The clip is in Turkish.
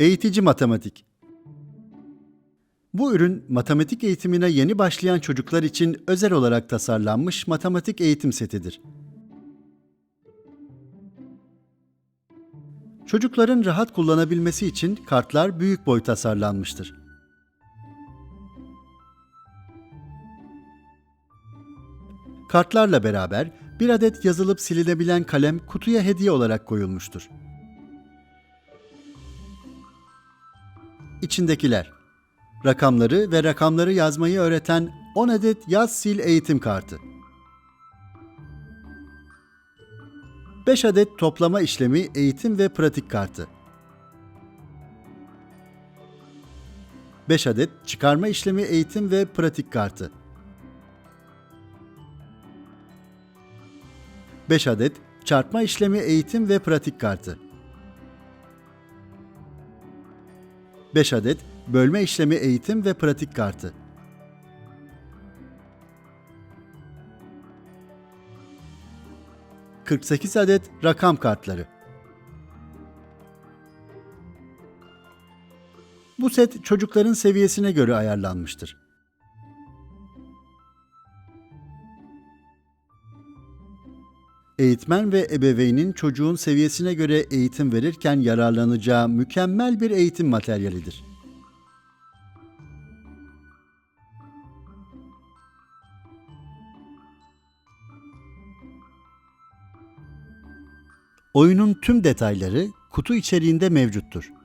Eğitici matematik. Bu ürün matematik eğitimine yeni başlayan çocuklar için özel olarak tasarlanmış matematik eğitim setidir. Çocukların rahat kullanabilmesi için kartlar büyük boy tasarlanmıştır. Kartlarla beraber bir adet yazılıp silinebilen kalem kutuya hediye olarak koyulmuştur. İçindekiler Rakamları ve rakamları yazmayı öğreten 10 adet yaz sil eğitim kartı. 5 adet toplama işlemi eğitim ve pratik kartı. 5 adet çıkarma işlemi eğitim ve pratik kartı. 5 adet çarpma işlemi eğitim ve pratik kartı. 5 adet bölme işlemi eğitim ve pratik kartı. ...48 adet rakam kartları. Bu set çocukların seviyesine göre ayarlanmıştır. Eğitmen ve ebeveynin çocuğun seviyesine göre eğitim verirken yararlanacağı mükemmel bir eğitim materyalidir. Oyunun tüm detayları kutu içeriğinde mevcuttur.